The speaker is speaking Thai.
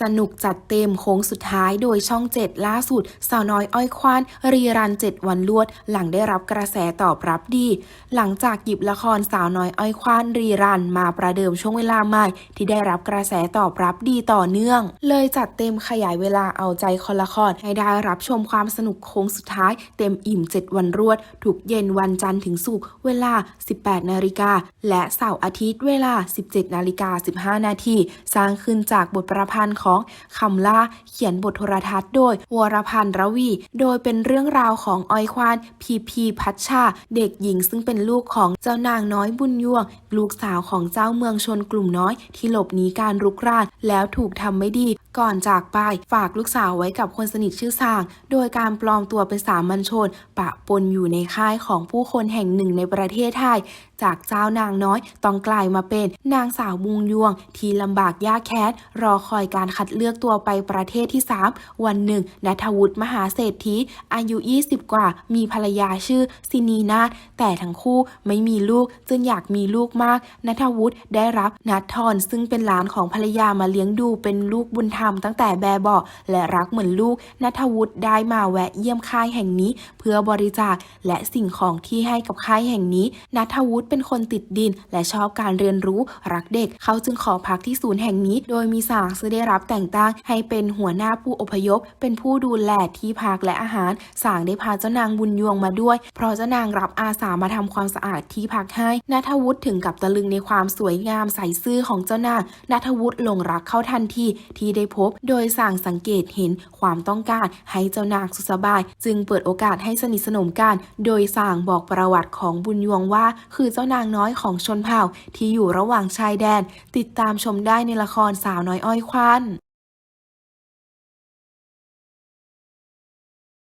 สนุกจัดเต็มโค้งสุดท้ายโดยช่อง 7 ล่าสุด สาวน้อยอ้อยควาน รีรัน 7 วันลวด หลังได้รับกระแสตอบรับดี หลังจากหยิบละครสาวน้อยอ้อยควานรีรันมาประเดิมช่วงเวลาใหม่ ที่ได้รับกระแสตอบรับดีต่อเนื่อง เลยจัดเต็มขยายเวลาเอาใจคนละครให้ได้รับชมความสนุกโค้งสุดท้าย เต็มอิ่ม 7 วันรวดทุกเย็นวันจันทร์ถึงศุกร์เวลา 18 นาฬิกาและเสาร์อาทิตย์เวลา 17 นาฬิกา 15 นาทีสร้างขึ้นจากบทประพันธ์ของคำล่าเขียนบทโทรทัศน์โดยวรพันธ์ระวี โดยเป็นเรื่องราวของออยควานพีพีพัชชา เด็กหญิงซึ่งเป็นลูกของเจ้านางน้อยบุญยวง ลูกสาวของเจ้าเมืองชนกลุ่มน้อย ที่หลบหนีการรุกรานแล้วถูกทำไม่ดี ก่อนจากไปฝากลูกสาวไว้กับคนสนิทชื่อสร้าง โดยการปลอมตัวเป็นสามัญชน ปะปนอยู่ในค่ายของผู้คนแห่งหนึ่งในประเทศไทย จากเจ้านางน้อยต้องกลายมาเป็นนางสาวมุงยวง ที่ลำบากยากแค้น รอคอยการคัดเลือกตัวไปประเทศที่ 3 วันหนึ่งนัทวุฒิมหาเศรษฐีอายุ 20 กว่า มีภรรยาชื่อซินีนาแต่ทั้งคู่ไม่มีลูกจึงอยากมีลูกมากนัทวุฒิได้รับนัททอนซึ่งเป็นหลานของภรรยามาเลี้ยงดูเป็นลูกบุญธรรมตั้งแต่แบบเบาและรักเหมือนลูกนัทวุฒิได้มาแวะเยี่ยมค่ายแห่งนี้ เพื่อบริจาคและสิ่งของที่ให้กับค่ายแห่งนี้นัทวุฒิเป็นคนติดดิน และชอบการเรียนรู้รักเด็ก เขาจึงขอพักที่ศูนย์แห่งนี้ โดยมีสางซึ่งได้รับแต่งตั้งให้เป็นหัวหน้าผู้อพยพ เป็นผู้ดูแลที่พักและอาหาร สางได้พาเจ้านางบุญยวงมาด้วย เพราะเจ้านางรับอาสามาทำความสะอาดที่พักให้นัทวุฒิถึงกับตะลึงในความสวยงามใสซื่อของเจ้านางนัทวุฒิหลงรักเข้าทันทีที่ได้พบ โดยสางสังเกตเห็นความต้องการให้เจ้านางสุสบาย จึงเปิดโอกาสให้สนิทสนมกัน โดยสางบอกประวัติของบุญยวงว่า คือเจ้านางน้อยของชนเผ่าที่อยู่ระหว่างชายแดน ติดตามชมได้ในละครสาวน้อยอ้อยควัน